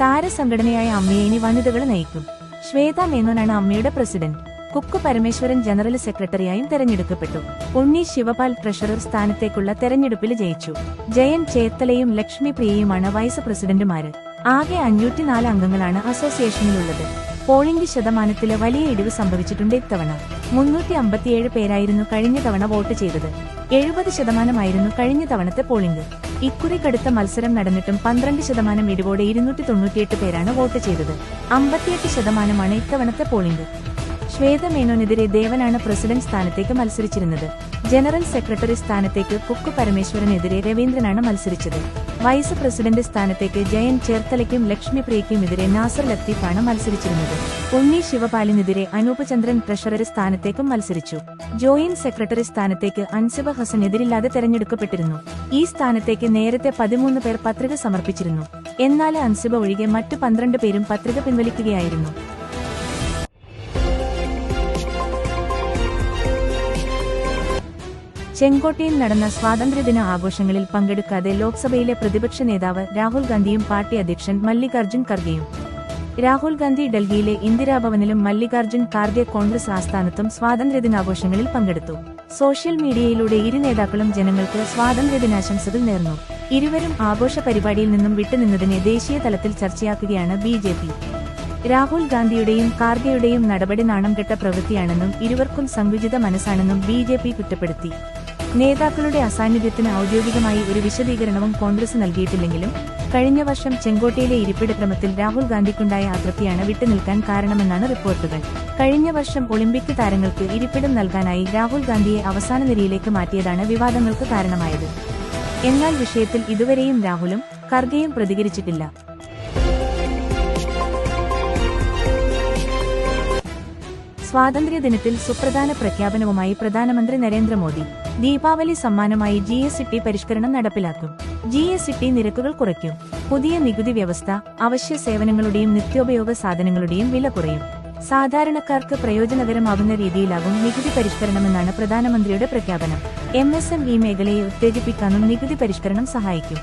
താരസംഘടനയായ അമ്മയെ ഇനി വനിതകൾ നയിക്കും. ശ്വേത മേനോനാണ് അമ്മയുടെ പ്രസിഡന്റ്. കുക്ക് പരമേശ്വരൻ ജനറൽ സെക്രട്ടറിയായും തെരഞ്ഞെടുക്കപ്പെട്ടു. ഉണ്ണി ശിവപാൽ ട്രഷറർ സ്ഥാനത്തേക്കുള്ള തെരഞ്ഞെടുപ്പിൽ ജയിച്ചു. ജയൻ ചേത്തലയും ലക്ഷ്മി പ്രിയയുമാണ് വൈസ് പ്രസിഡന്റുമാര്. ആകെ അഞ്ഞൂറ്റിനാല് അംഗങ്ങളാണ് അസോസിയേഷനിലുള്ളത്. പോളിംഗ് ശതമാനത്തിൽ വലിയ ഇടിവ് സംഭവിച്ചിട്ടുണ്ട് ഇത്തവണ. മുന്നൂറ്റി അമ്പത്തിയേഴ് പേരായിരുന്നു കഴിഞ്ഞ തവണ വോട്ട് ചെയ്തത്. എഴുപത് ശതമാനമായിരുന്നു കഴിഞ്ഞ തവണത്തെ പോളിംഗ്. ഇക്കുറി കടുത്ത മത്സരം നടന്നിട്ടും പന്ത്രണ്ട് ശതമാനം ഇടിവോടെ ഇരുന്നൂറ്റി തൊണ്ണൂറ്റിയെട്ട് പേരാണ് വോട്ട് ചെയ്തത്. അമ്പത്തിയെട്ട് ശതമാനമാണ് ഇത്തവണത്തെ പോളിംഗ്. ശ്വേത മേനോനെതിരെ ദേവനാണ് പ്രസിഡന്റ് സ്ഥാനത്തേക്ക് മത്സരിച്ചിരുന്നത്. ജനറൽ സെക്രട്ടറി സ്ഥാനത്തേക്ക് കുക്കു പരമേശ്വരനെതിരെ രവീന്ദ്രനാണ് മത്സരിച്ചത്. വൈസ് പ്രസിഡന്റ് സ്ഥാനത്തേക്ക് ജയൻ ചേർത്തലയ്ക്കും ലക്ഷ്മി പ്രിയയ്ക്കുമെതിരെ നാസർ ലത്തീഫാണ് മത്സരിച്ചിരുന്നത്. ഉണ്ണി ശിവപാലിനെതിരെ അനൂപ് ചന്ദ്രൻ ട്രഷറർ സ്ഥാനത്തേക്കും മത്സരിച്ചു. ജോയിന്റ് സെക്രട്ടറി സ്ഥാനത്തേക്ക് അൻസിബ ഹസൻ എതിരില്ലാതെ തെരഞ്ഞെടുക്കപ്പെട്ടിരുന്നു. ഈ സ്ഥാനത്തേക്ക് നേരത്തെ പതിമൂന്ന് പേർ പത്രിക സമർപ്പിച്ചിരുന്നു. എന്നാൽ അൻസിബ ഒഴികെ മറ്റു പന്ത്രണ്ട് പേരും പത്രിക പിൻവലിക്കുകയായിരുന്നു. ചെങ്കോട്ടയിൽ നടന്ന സ്വാതന്ത്ര്യദിന ആഘോഷങ്ങളിൽ പങ്കെടുക്കാതെ ലോക്സഭയിലെ പ്രതിപക്ഷ നേതാവ് രാഹുൽ ഗാന്ധിയും പാർട്ടി അധ്യക്ഷൻ മല്ലികാർജുൻ ഖർഗെയും. രാഹുൽ ഗാന്ധി ഡൽഹിയിലെ ഇന്ദിരാഭവനിലും മല്ലികാർജുൻ ഖാർഗെ കോൺഗ്രസ് ആസ്ഥാനത്തും സ്വാതന്ത്ര്യദിനാഘോഷങ്ങളിൽ പങ്കെടുത്തു. സോഷ്യൽ മീഡിയയിലൂടെ ഇരു നേതാക്കളും ജനങ്ങൾക്ക് സ്വാതന്ത്ര്യദിനാശംസകൾ നേർന്നു. ഇരുവരും ആഘോഷ പരിപാടിയിൽ നിന്നും വിട്ടുനിന്നതിനെ ദേശീയ തലത്തിൽ ചർച്ചയാക്കുകയാണ് ബി ജെ പി. രാഹുൽ ഗാന്ധിയുടെയും കാർഗെയുടെയും നടപടി നാണം കെട്ട പ്രവൃത്തിയാണെന്നും ഇരുവർക്കും സങ്കുചിത മനസ്സാണെന്നും ബി കുറ്റപ്പെടുത്തി. നേതാക്കളുടെ അസാന്നിധ്യത്തിന് ഔദ്യോഗികമായി ഒരു വിശദീകരണവും കോൺഗ്രസ് നൽകിയിട്ടില്ലെങ്കിലും കഴിഞ്ഞ വർഷം ചെങ്കോട്ടയിലെ ഇരിപ്പിടക്രമത്തിൽ രാഹുൽ ഗാന്ധിക്കുണ്ടായ അതൃപ്തിയാണ് വിട്ടുനിൽക്കാൻ കാരണമെന്നാണ് റിപ്പോർട്ടുകൾ. കഴിഞ്ഞ വർഷം ഒളിമ്പിക് താരങ്ങൾക്ക് ഇരിപ്പിടം നൽകാനായി രാഹുൽ ഗാന്ധിയെ അവസാന നിരയിലേക്ക് മാറ്റിയതാണ് വിവാദങ്ങൾക്ക് കാരണമായത്. എന്നാൽ വിഷയത്തിൽ ഇതുവരെയും രാഹുലും കർഗയും പ്രതികരിച്ചിട്ടില്ല. സ്വാതന്ത്ര്യദിനത്തിൽ സുപ്രധാന പ്രഖ്യാപനവുമായി പ്രധാനമന്ത്രി നരേന്ദ്രമോദി ദീപാവലി സമ്മാനമായി ജി എസ് ടി പരിഷ്കരണം നടപ്പിലാക്കും. ജി എസ് ടി നിരക്കുകൾ കുറയ്ക്കും. പുതിയ നികുതി വ്യവസ്ഥ അവശ്യ സേവനങ്ങളുടെയും നിത്യോപയോഗ സാധനങ്ങളുടെയും വില കുറയും. സാധാരണക്കാർക്ക് പ്രയോജനകരമാകുന്ന രീതിയിലാകും നികുതി പരിഷ്കരണമെന്നാണ് പ്രധാനമന്ത്രിയുടെ പ്രഖ്യാപനം. എം എസ് എം ഇ മേഖലയെ ഉത്തേജിപ്പിക്കാനും നികുതി പരിഷ്കരണം സഹായിക്കും.